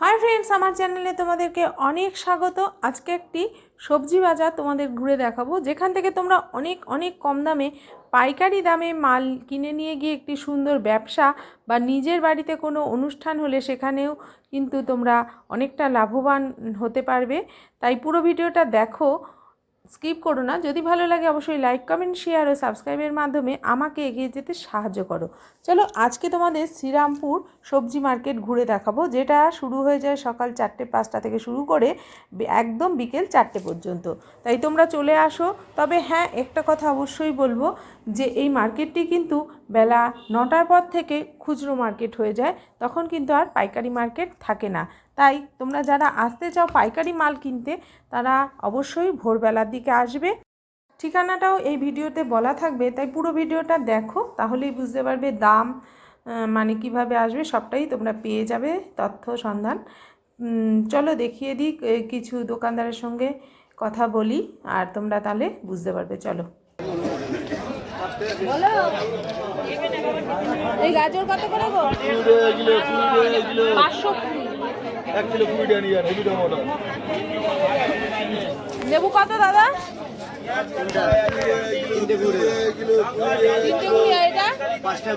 Hi friends আমার চ্যানেলে তোমাদেরকে অনেক স্বাগত। আজকে একটি সবজি বাজার তোমাদের ঘুরে দেখাবো, যেখান থেকে তোমরা অনেক অনেক কম দামে, পাইকারি দামে মাল কিনে নিয়ে গিয়ে একটি সুন্দর ব্যবসা বা নিজের বাড়িতে কোনো অনুষ্ঠান হলে সেখানেও কিন্তু তোমরা অনেকটা লাভবান হতে পারবে। তাই পুরো ভিডিওটা দেখো স্কিপ করো না। যদি ভালো লাগে অবশ্যই লাইক কমেন্ট শেয়ার ও সাবস্ক্রাইবের মাধ্যমে আমাকে এগিয়ে যেতে সাহায্য করো। চলো আজকে তোমাদের শ্রীরামপুর সবজি মার্কেট ঘুরে দেখাবো, যেটা শুরু হয়ে যায় সকাল চারটে পাঁচটা থেকে শুরু করে একদম বিকেল চারটে পর্যন্ত। তাই তোমরা চলে আসো। তবে হ্যাঁ একটা কথা অবশ্যই বলব যে এই মার্কেটটি কিন্তু বেলা নটার পর থেকে খুচরো মার্কেট হয়ে যায়, তখন কিন্তু আর পাইকারি মার্কেট থাকে না। তাই তোমরা যারা আসতে চাও পাইকারি মাল কিনতে, তারা অবশ্যই ভোরবেলার দিকে আসবে। ঠিকানাটাও এই ভিডিওতে বলা থাকবে, তাই পুরো ভিডিওটা দেখো, তাহলেই বুঝতে পারবে দাম মানে কীভাবে আসবে সবটাই তোমরা পেয়ে যাবে তথ্য সন্ধান। চলো দেখিয়ে দিই কিছু দোকানদারের সঙ্গে কথা বলি আর তোমরা তাহলে বুঝতে পারবে চলো। এই গাজর কত করে গো? পাঁচশো এক কিলো কুড়ি টাকা নিয়ে হেভি টমেটো লেবু কত দাদা? তিনটে কুড়ি। এটা? পাঁচটা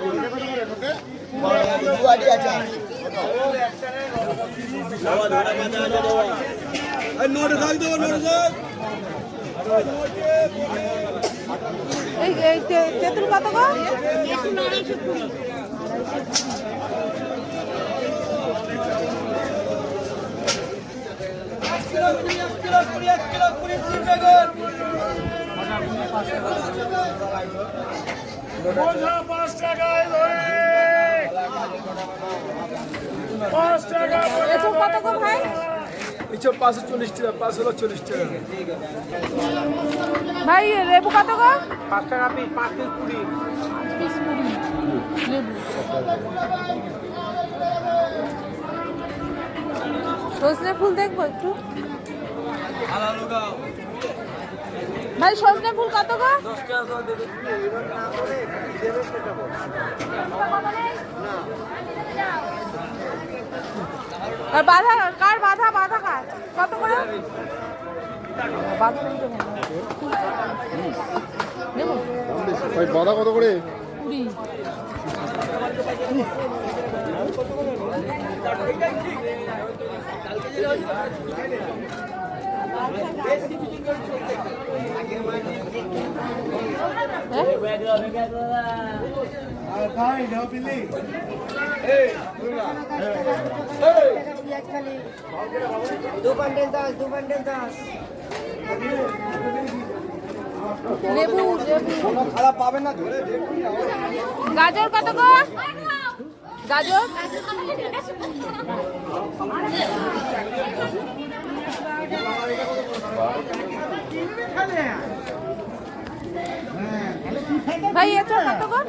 এই তেঁতুল কত গো? পাঁচ টাকায় ধরে। পাঁচ টাকা এসব কত গো ভাই? এসব পাঁচশো চল্লিশ টাকা পাঁচ চল্লিশ টাকা। ভাই লেবু কত গো? পাঁচ টাকা পিস পাঁচ পিস কুড়ি লেবু। সজনে ফুল দেখব একটু? ভাই সজনে ফুল কত গো? আর বাধা কার বাধা? বাধা কার? কত করে? বাধা কত করে? দু বান্ডেল দশ দু বান্ডেল দশ লেবু লেবু খারাপ পাবেন না ধরে গাজর কত গো? গাজর? ভাই এটা কত গো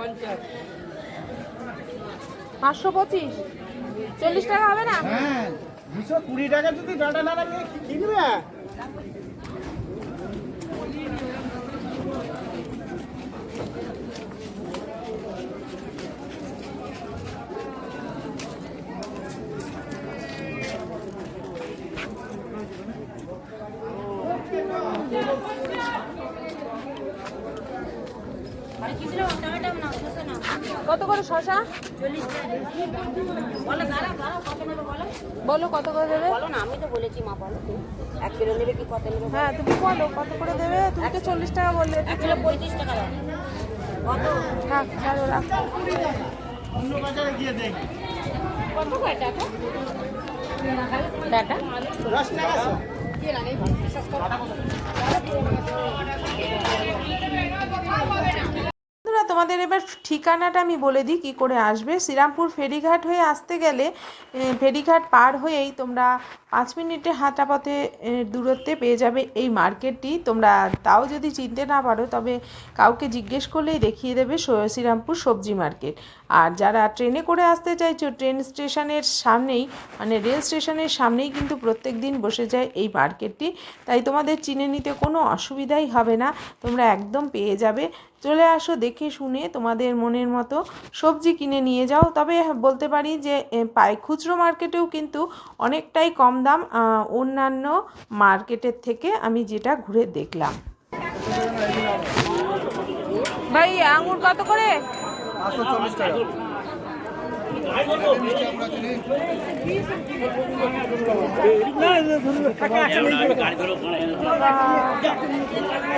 পাঁচশো পঁচিশ। চল্লিশ টাকা হবে না? হ্যাঁ দুশো কুড়ি টাকা যদি ডাটা না লাগে কিনবে? কত করে শশা? বলো কত করে দেবে? বলো না আমি তো বলেছি মা বলো তুমি। এক কিলো নেবে কি কত নেবে হ্যাঁ তুমি বলো কত করে দেবে? তুমি তো চল্লিশ টাকা বললে এক কিলো পঁয়ত্রিশ টাকা দাও কত থাক ছাড়ো রাখ। কত করে টাকা টাকা বন্ধুরা তোমাদের এবার ঠিকানাটা আমি বলে দিই, কী করে আসবে। শ্রীরামপুর ফেরিঘাট হয়ে আসতে গেলে ফেরিঘাট পার হয়েই তোমরা পাঁচ মিনিটে হাঁটা পথে দূরত্বে পেয়ে যাবে এই মার্কেটটি। তোমরা তাও যদি চিনতে না পারো, তবে কাউকে জিজ্ঞেস করলেই দেখিয়ে দেবে শ্রীরামপুর সবজি মার্কেট। আর যারা ট্রেনে করে আসতে চাইছো, ট্রেন স্টেশনের সামনেই মানে রেল স্টেশনের সামনেই কিন্তু প্রত্যেক দিন বসে যায় এই মার্কেটটি। তাই তোমাদের চিনে নিতে কোনো অসুবিধাই হবে না, তোমরা একদম পেয়ে যাবে। চলে আসো, দেখে শুনে তোমাদের মনের মতো সবজি কিনে নিয়ে যাও। তবে বলতে পারি যে পাই খুচরো মার্কেটেও কিন্তু অনেকটাই কম দাম অন্যান্য মার্কেটের থেকে আমি যেটা ঘুরে দেখলাম। ভাই আঙুর কত করে?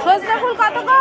সজনা ফুল কত গো?